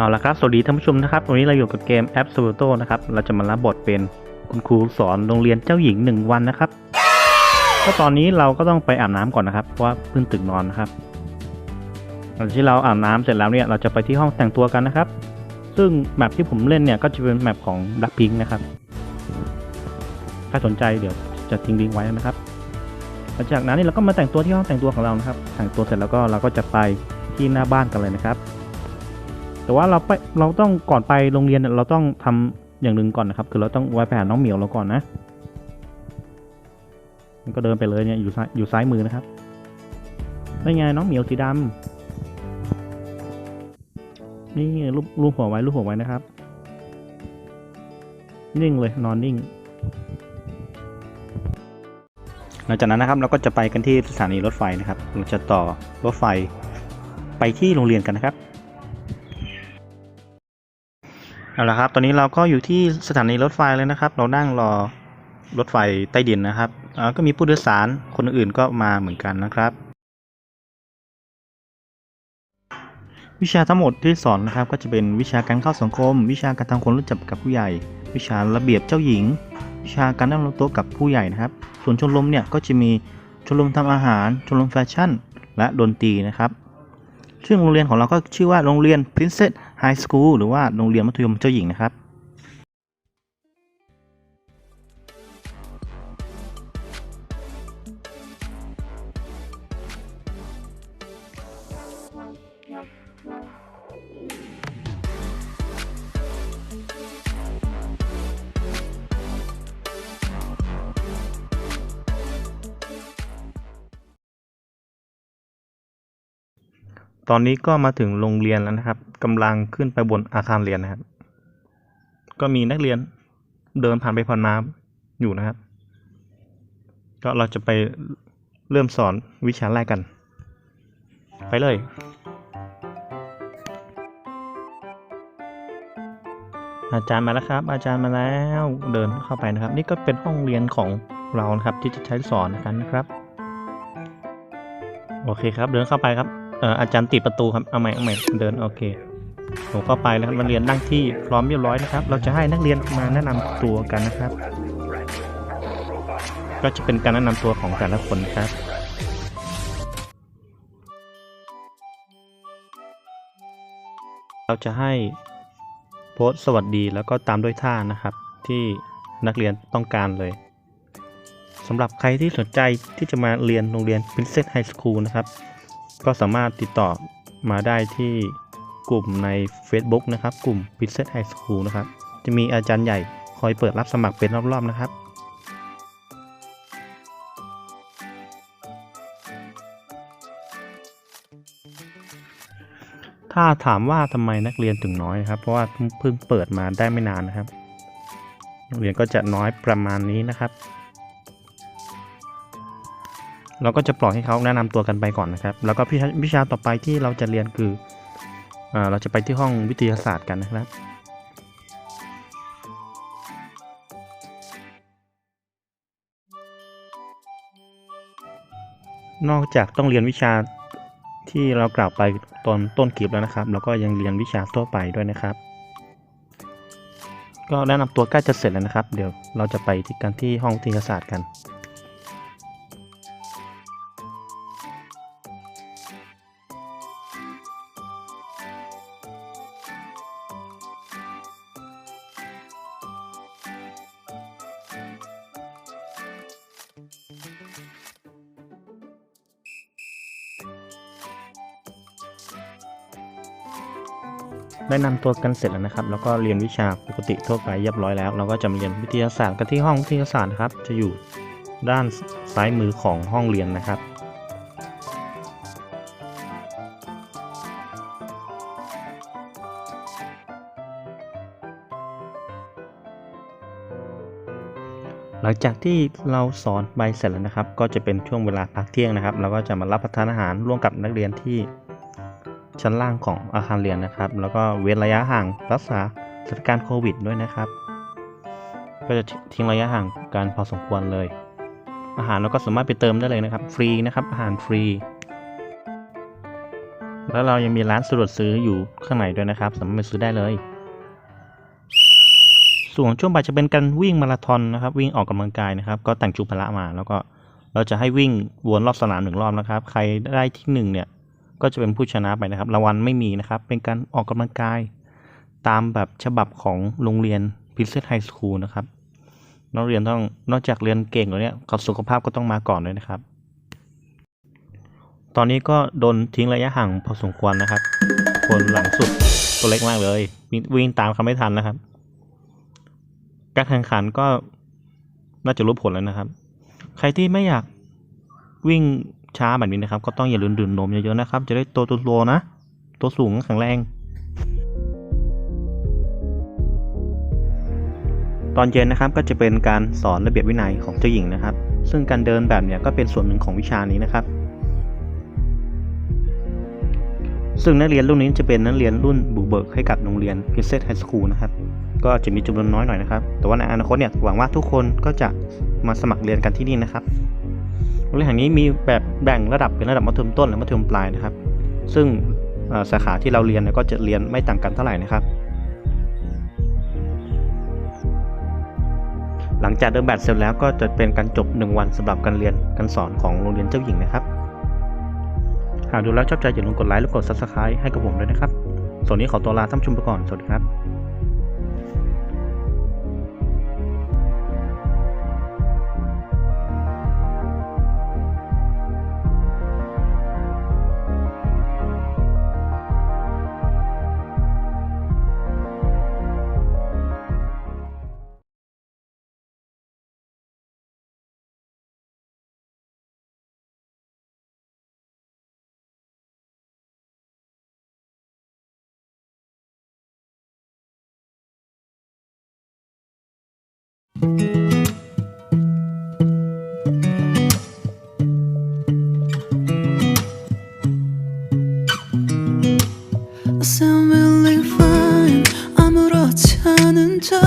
เอาละครับ สวัสดีท่านผู้ชมนะครับ วันนี้เราอยู่กับเกมแอป s ูโตนะครับ เราจะมารับบทเป็นคุณครูสอนโรงเรียนเจ้าหญิง 1 วันนะครับ ก็ตอนนี้เราก็ต้องไปอาบน้ำก่อนนะครับ เพราะว่าเพิ่งตื่นนอนนะครับหลังจากที่เราอาบน้ำเสร็จแล้วเนี่ย เราจะไปที่ห้องแต่งตัวกันนะครับ ซึ่งแมปที่ผมเล่นเนี่ยก็จะเป็นแมปของ Black Pink นะครับ ถ้าสนใจเดี๋ยวจะทิ้งลิงก์ไว้นะครับ หลังจากนั้นนี่เราก็มาแต่งตัวที่ห้องแต่งตัวของเรานะครับ แต่งตัวเสร็จแล้วก็เราก็จะไปที่หน้าบ้านกันเลยนะครับ แต่ว่าเราไปเราต้องก่อนไปโรงเรียนเราต้องทำอย่างหนึ่งก่อนนะครับ คือเราต้องไว้ไปหาน้องเหมียวเราก่อนนะมันก็เดินไปเลยเนี่ยอยู่ซ้ายอยู่ซ้ายมือนะครับนี่ไงน้องเหมียวสีดำนี่รูปรูปหัวไว้รูปหัวไว้นะครับ นิ่งเลยนอนนิ่งหลังจากนั้นนะครับเราก็จะไปกันที่สถานีรถไฟนะครับ เราจะต่อรถไฟไปที่โรงเรียนกันนะครับ เอาละครับ ตอนนี้เราก็อยู่ที่สถานีรถไฟเลยนะครับ เรานั่งรอรถไฟใต้ดินนะครับก็มีผู้โดยสารคนอื่นก็มาเหมือนกันนะครับ วิชาทั้งหมดที่สอนนะครับก็จะเป็นวิชาการเข้าสังคม วิชาการทำความรู้จักกับผู้ใหญ่ วิชาระเบียบเจ้าหญิง วิชาการนั่งรถโต๊ะกับผู้ใหญ่นะครับ ส่วนชมรมเนี่ยก็จะมีชมรมทำอาหาร ชมรมแฟชั่น และดนตรีนะครับ ซึ่งโรงเรียนของเราก็ชื่อว่าโรงเรียน Princess ไฮสคูลหรือว่าโรงเรียนมัธยมเจ้าหญิงนะครับ ตอนนี้ก็มาถึงโรงเรียนแล้วนะครับกำลังขึ้นไปบนอาคารเรียนนะครับ ก็มีนักเรียนเดินผ่านไปผ่านมาอยู่นะครับ ก็เราจะไปเริ่มสอนวิชาแรกกัน ไปเลย อาจารย์มาแล้วครับ อาจารย์มาแล้วเดินเข้าไปนะครับ นี่ก็เป็นห้องเรียนของเรานะครับที่จะใช้สอนกันนะครับ โอเคครับ เดินเข้าไปครับ อ่ออาจารย์ติดประตูครับ เอาใหม่เอาใหม่เดินโอเคผมเข้าไปแล้วครับนักเรียนนั่งที่พร้อมเรียบร้อยนะครับ เราจะให้นักเรียนมาแนะนำตัวกันนะครับ ก็จะเป็นการแนะนำตัวของแต่ละคนครับเราจะให้โพสสวัสดีแล้วก็ตามด้วยท่านะครับ ที่นักเรียนต้องการเลยสำหรับใครที่สนใจที่จะมาเรียนโรงเรียน Princess High School นะครับ ก็สามารถติดต่อมาได้ที่กลุ่มใน Facebook นะครับ กลุ่ม Princess High School นะครับ จะมีอาจารย์ใหญ่คอยเปิดรับสมัครเป็นรอบๆนะครับถ้าถามว่าทำไมนักเรียนถึงน้อยนะครับ เพราะว่าเพิ่งเพิ่งเปิดมาได้ไม่นานนะครับ นักเรียนก็จะน้อยประมาณนี้นะครับ เราก็จะปล่อยให้เขาแนะนำตัวกันไปก่อนนะครับ แล้วก็วิชาวิชาต่อไปที่เราจะเรียนคืออเราจะไปที่ห้องวิทยาศาสตร์กันนะครับนอกจากต้องเรียนวิชาที่เรากล่าวไปตอนต้นคลิปแล้วนะครับ แล้วก็ยังเรียนวิชาทั่วไปด้วยนะครับ ก็แนะนำตัวใกล้จะเสร็จแล้วนะครับ เดี๋ยวเราจะไปที่กันที่ห้องวิทยาศาสตร์กัน ได้นำตัวกันเสร็จแล้วนะครับ แล้วก็เรียนวิชาปกติทั่วไปเรียบร้อยแล้ว เราก็จะมาเรียนวิทยาศาสตร์กันที่ห้องวิทยาศาสตร์นะครับ จะอยู่ด้านซ้ายมือของห้องเรียนนะครับ หลังจากที่เราสอนไปเสร็จแล้วนะครับ ก็จะเป็นช่วงเวลาพักเที่ยงนะครับ เราก็จะมารับประทานอาหารร่วมกับนักเรียนที่ ชั้นล่างของอาคารเรียนนะครับ แล้วก็เว้นระยะห่างรักษาสถานการณ์โควิดด้วยนะครับ ก็จะทิ้งระยะห่างกันพอสมควรเลย อาหารเราก็สามารถไปเติมได้เลยนะครับ ฟรีนะครับ อาหารฟรี แล้วเรายังมีร้านสะดวกซื้ออยู่ข้างในด้วยนะครับ สามารถไปซื้อได้เลย ส่วนช่วงบ่ายจะเป็นการวิ่งมาราธอนนะครับ วิ่งออกกำลังกายนะครับ ก็แต่งชุดพละมาแล้วก็เราจะให้วิ่งวนรอบสนามหนึ่งรอบนะครับ ใครได้ที่หนึ่งเนี่ย ก็จะเป็นผู้ชนะไปนะครับ รางวัลไม่มีนะครับ เป็นการออกกำลังกาย ตามแบบฉบับของโรงเรียนพิเศษไฮสคูลนะครับนักเรียนต้องนอกจากเรียนเก่งแล้วเนี่ยสุขภาพก็ต้องมาก่อนเลยนะครับ ตอนนี้ก็โดนทิ้งระยะห่างพอสมควรนะครับ คนหลังสุดตัวเล็กมากเลยวิ่งวิ่งตามเขาไม่ทันนะครับ การแข่งขันก็น่าจะรู้ผลแล้วนะครับ ใครที่ไม่อยากวิ่ง ช้าแบบนี้นะครับ ก็ต้องอย่าลืมดื่มนมเยอะๆนะครับ จะได้โตตัวโตๆนะ ตัวสูงแข็งแรง ตอนเย็นนะครับก็จะเป็นการสอนระเบียบวินัยของเจ้าหญิงนะครับ ซึ่งการเดินแบบเนี้ยก็เป็นส่วนหนึ่งของวิชานี้นะครับ ซึ่งนักเรียนรุ่นนี้จะเป็นนักเรียนรุ่นบุกเบิกให้กับโรงเรียน Princess High School นะครับก็จะมีจำนวนน้อยหน่อยนะครับ แต่ว่าในอนาคตเนี่ยหวังว่าทุกคนก็จะมาสมัครเรียนกันที่นี่นะครับ โรงเรียนแห่งนี้มีแบบแบ่งระดับเป็นระดับมัธยมต้นและมัธยมปลายนะครับ ซึ่งสาขาที่เราเรียนก็จะเรียนไม่ต่างกันเท่าไหร่นะครับ หลังจากเดินแบบเสร็จแล้วก็จะเป็นการจบ 1 วันสำหรับการเรียนการสอนของโรงเรียนเจ้าหญิงนะครับ หากดูแล้วชอบใจอย่าลืมกดไลค์และกด subscribe ให้กับผมด้วยนะครับ ส่วนนี้ขอตัวลาท่านชมไปก่อน สวัสดีครับ I sound really fine 아무렇지 않은 척